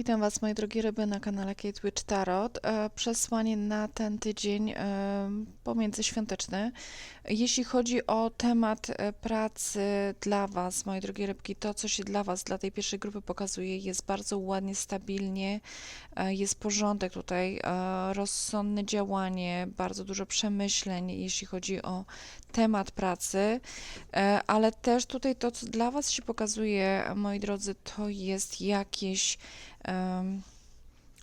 Witam Was, moje drogie ryby, na kanale Kate Witch Tarot. E, Przesłanie na ten tydzień e, pomiędzyświąteczny. Jeśli chodzi o temat e, pracy dla Was, moje drogie rybki, to co się dla Was, dla tej pierwszej grupy pokazuje, jest bardzo ładnie, stabilnie, jest porządek tutaj, rozsądne działanie, bardzo dużo przemyśleń, jeśli chodzi o temat pracy, ale też tutaj to, co dla Was się pokazuje, moi drodzy, to jest jakieś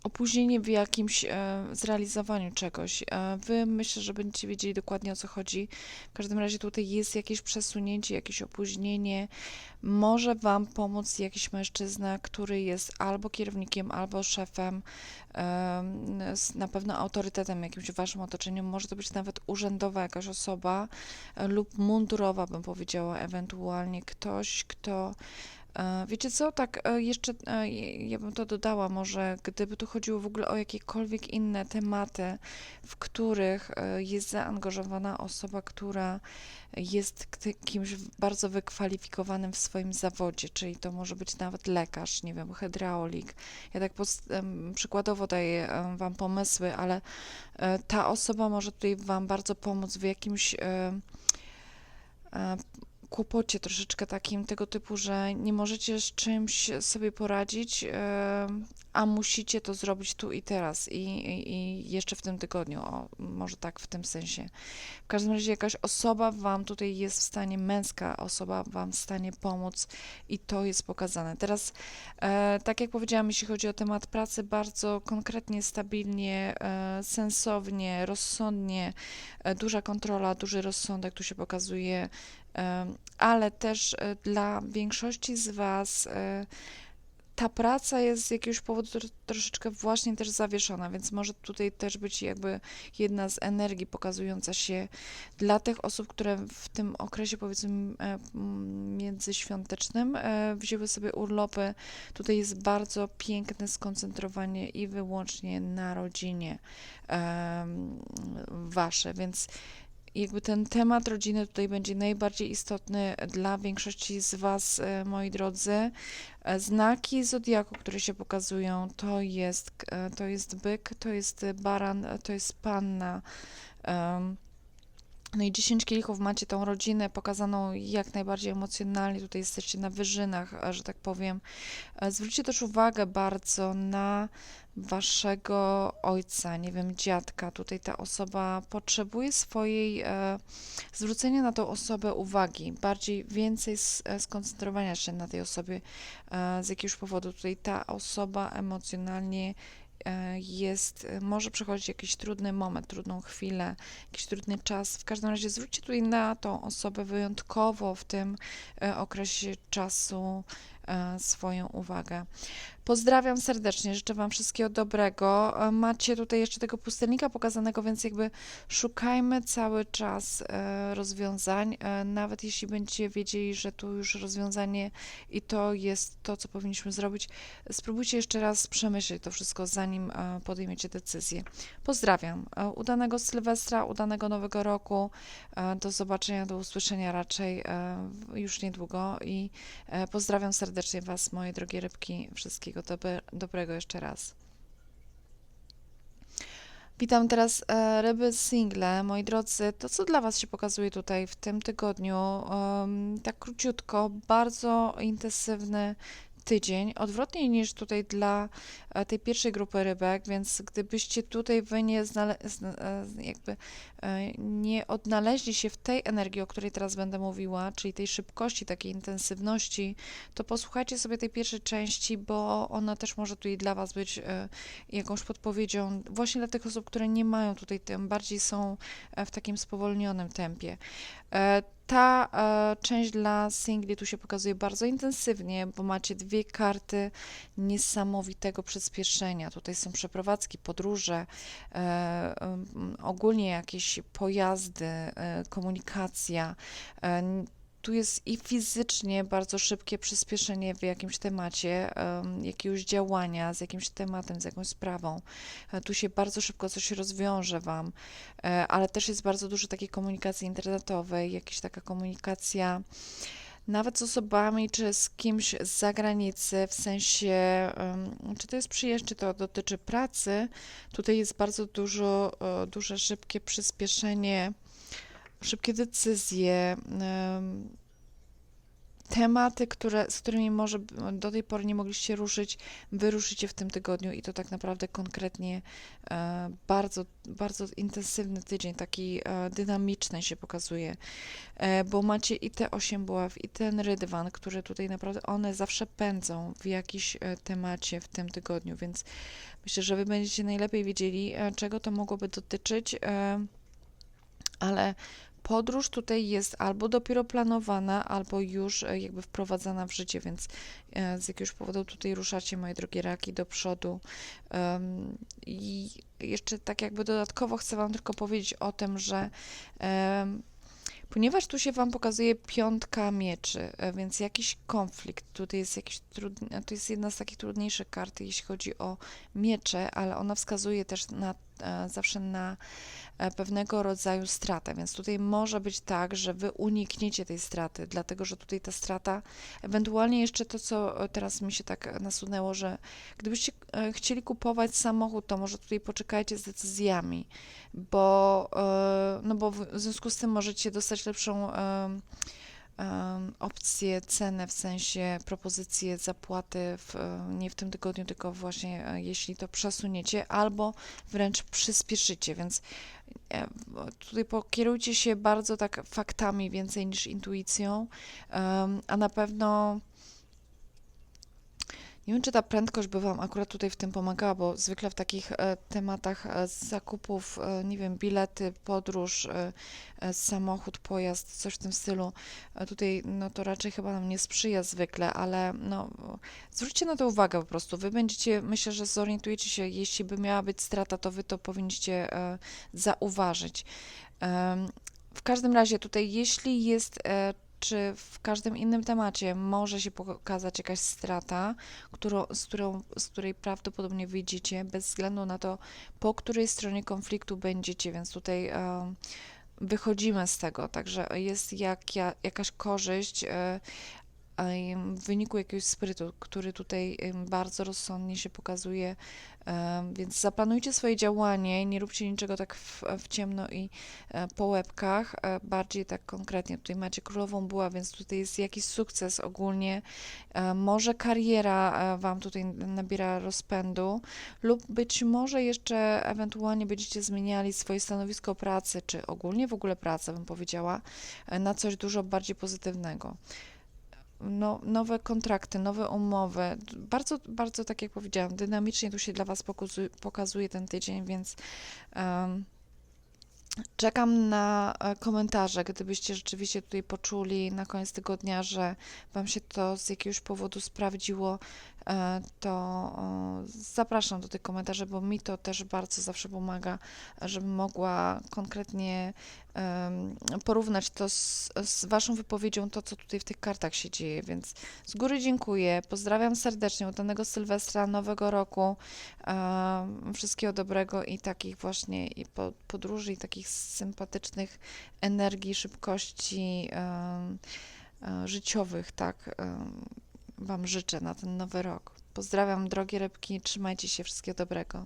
opóźnienie w jakimś e, zrealizowaniu czegoś. E, wy myślę, że będziecie wiedzieli dokładnie o co chodzi. W każdym razie tutaj jest jakieś przesunięcie, jakieś opóźnienie. Może Wam pomóc jakiś mężczyzna, który jest albo kierownikiem, albo szefem, na pewno autorytetem jakimś w Waszym otoczeniu. Może to być nawet urzędowa jakaś osoba e, lub mundurowa, bym powiedziała, ewentualnie ktoś, kto Wiecie co, tak e, jeszcze e, ja bym to dodała może, gdyby tu chodziło w ogóle o jakiekolwiek inne tematy, w których e, jest zaangażowana osoba, która jest kimś bardzo wykwalifikowanym w swoim zawodzie, czyli to może być nawet lekarz, nie wiem, hydraulik. Ja tak przykładowo daję Wam pomysły, ale e, ta osoba może tutaj Wam bardzo pomóc w jakimś e, e, kłopocie troszeczkę takim tego typu, że nie możecie z czymś sobie poradzić, a musicie to zrobić tu i teraz i, i, i jeszcze w tym tygodniu, o, może tak w tym sensie. W każdym razie jakaś osoba Wam tutaj jest w stanie, męska osoba Wam w stanie pomóc i to jest pokazane. Teraz, e, tak jak powiedziałam, jeśli chodzi o temat pracy, bardzo konkretnie, stabilnie, e, sensownie, rozsądnie, e, duża kontrola, duży rozsądek tu się pokazuje, ale też e, dla większości z Was e, ta praca jest z jakiegoś powodu tro- troszeczkę właśnie też zawieszona, więc może tutaj też być jakby jedna z energii pokazująca się dla tych osób, które w tym okresie powiedzmy e, międzyświątecznym wzięły sobie urlopy. Tutaj jest bardzo piękne skoncentrowanie i wyłącznie na rodzinie wasze, więc jakby ten temat rodziny tutaj będzie najbardziej istotny dla większości z Was, e, moi drodzy. E, Znaki zodiaku, które się pokazują, to jest, e, to jest byk, to jest baran, to jest panna. em, No i 10 kielichów macie tą rodzinę pokazaną jak najbardziej emocjonalnie. Tutaj jesteście na wyżynach, e, że tak powiem. E, Zwróćcie też uwagę bardzo na waszego ojca, nie wiem, dziadka. Tutaj ta osoba potrzebuje swojej, e, zwrócenia na tą osobę uwagi, bardziej więcej e, skoncentrowania się na tej osobie e, z jakiegoś powodu. Tutaj ta osoba emocjonalnie jest, e, może przechodzić jakiś trudny moment, trudną chwilę, jakiś trudny czas. W każdym razie zwróćcie tutaj na tą osobę wyjątkowo w tym e, okresie czasu e, swoją uwagę. Pozdrawiam serdecznie, życzę Wam wszystkiego dobrego. E, Macie tutaj jeszcze tego pustelnika pokazanego, więc jakby szukajmy cały czas e, rozwiązań, e, nawet jeśli będziecie wiedzieli, że tu już rozwiązanie i to jest to, co powinniśmy zrobić. Spróbujcie jeszcze raz przemyśleć to wszystko, zanim podejmiecie decyzję. Pozdrawiam. Udanego Sylwestra, udanego Nowego Roku. Do zobaczenia, do usłyszenia raczej już niedługo i pozdrawiam serdecznie Was, moje drogie rybki. Wszystkiego dobre, dobrego jeszcze raz. Witam teraz e, ryby single, moi drodzy. To, co dla Was się pokazuje tutaj w tym tygodniu, tak króciutko, bardzo intensywny tydzień, odwrotnie niż tutaj dla e, tej pierwszej grupy rybek, więc gdybyście tutaj Wy nie, e, jakby, e, nie odnaleźli się w tej energii, o której teraz będę mówiła, czyli tej szybkości, takiej intensywności, to posłuchajcie sobie tej pierwszej części, bo ona też może tutaj dla Was być jakąś podpowiedzią właśnie dla tych osób, które nie mają tutaj, tym bardziej są w takim spowolnionym tempie. Ta e, część dla singli tu się pokazuje bardzo intensywnie, bo macie dwie karty niesamowitego przyspieszenia. Tutaj są przeprowadzki, podróże, e, ogólnie jakieś pojazdy, e, komunikacja. E, Tu jest i fizycznie bardzo szybkie przyspieszenie w jakimś temacie, em, jakiegoś działania z jakimś tematem, z jakąś sprawą. E, Tu się bardzo szybko coś rozwiąże Wam, e, ale też jest bardzo dużo takiej komunikacji internetowej, jakaś taka komunikacja nawet z osobami, czy z kimś z zagranicy, w sensie, czy to jest przyjaźń, czy to dotyczy pracy, tutaj jest bardzo dużo, e, duże, szybkie przyspieszenie, szybkie decyzje, em, tematy, które, z którymi może do tej pory nie mogliście ruszyć, wy ruszycie w tym tygodniu i to tak naprawdę konkretnie e, bardzo, bardzo intensywny tydzień, taki e, dynamiczny się pokazuje, e, bo macie i te osiem buław, i ten rydwan, które tutaj naprawdę, one zawsze pędzą w jakiś temacie w tym tygodniu, więc myślę, że wy będziecie najlepiej wiedzieli, czego to mogłoby dotyczyć, ale podróż tutaj jest albo dopiero planowana, albo już e, jakby wprowadzana w życie, więc e, z jakiegoś powodu tutaj ruszacie, moje drogie raki, do przodu. I jeszcze tak jakby dodatkowo chcę Wam tylko powiedzieć o tym, że ponieważ tu się Wam pokazuje piątka mieczy, e, więc jakiś konflikt, tutaj jest jakiś trudny, to jest jedna z takich trudniejszych kart, jeśli chodzi o miecze, ale ona wskazuje też na, zawsze na e, pewnego rodzaju stratę, więc tutaj może być tak, że wy unikniecie tej straty, dlatego że tutaj ta strata, ewentualnie jeszcze to, co e, teraz mi się tak nasunęło, że gdybyście e, chcieli kupować samochód, to może tutaj poczekajcie z decyzjami, bo, e, no bo w związku z tym możecie dostać lepszą opcję, cenę, w sensie propozycję zapłaty w, nie w tym tygodniu, tylko właśnie e, jeśli to przesuniecie, albo wręcz przyspieszycie, więc e, tutaj pokierujcie się bardzo tak faktami więcej niż intuicją, a na pewno nie wiem, czy ta prędkość by Wam akurat tutaj w tym pomagała, bo zwykle w takich e, tematach e, zakupów, e, nie wiem, bilety, podróż, samochód, pojazd, coś w tym stylu, tutaj no to raczej chyba nam nie sprzyja zwykle, ale no zwróćcie na to uwagę po prostu. Wy będziecie, myślę, że zorientujecie się, jeśli by miała być strata, to Wy to powinniście zauważyć. W każdym razie tutaj, jeśli jest czy w każdym innym temacie może się pokazać jakaś strata, którą, z, którą, z której prawdopodobnie wyjdziecie, bez względu na to, po której stronie konfliktu będziecie, więc tutaj e, wychodzimy z tego, także jest jak, ja, jakaś korzyść e, w wyniku jakiegoś sprytu, który tutaj bardzo rozsądnie się pokazuje, więc zaplanujcie swoje działanie, nie róbcie niczego tak w, w ciemno i e, po łebkach, e, bardziej tak konkretnie. Tutaj macie królową buła, więc tutaj jest jakiś sukces ogólnie, e, może kariera Wam tutaj nabiera rozpędu lub być może jeszcze ewentualnie będziecie zmieniali swoje stanowisko pracy, czy ogólnie w ogóle pracę, bym powiedziała, na coś dużo bardziej pozytywnego no, nowe kontrakty, nowe umowy. Bardzo, bardzo, tak jak powiedziałam, dynamicznie tu się dla Was pokazuje, pokazuje ten tydzień, więc em, czekam na e, komentarze, gdybyście rzeczywiście tutaj poczuli na koniec tygodnia, że Wam się to z jakiegoś powodu sprawdziło, to o, zapraszam do tych komentarzy, bo mi to też bardzo zawsze pomaga, żebym mogła konkretnie porównać to z, z Waszą wypowiedzią, to co tutaj w tych kartach się dzieje, więc z góry dziękuję, pozdrawiam serdecznie, udanego Sylwestra, Nowego Roku, em, wszystkiego dobrego i takich właśnie i po, podróży, i takich sympatycznych energii, szybkości e, życiowych, tak, Wam życzę na ten nowy rok. Pozdrawiam, drogie rybki, trzymajcie się, wszystkiego dobrego.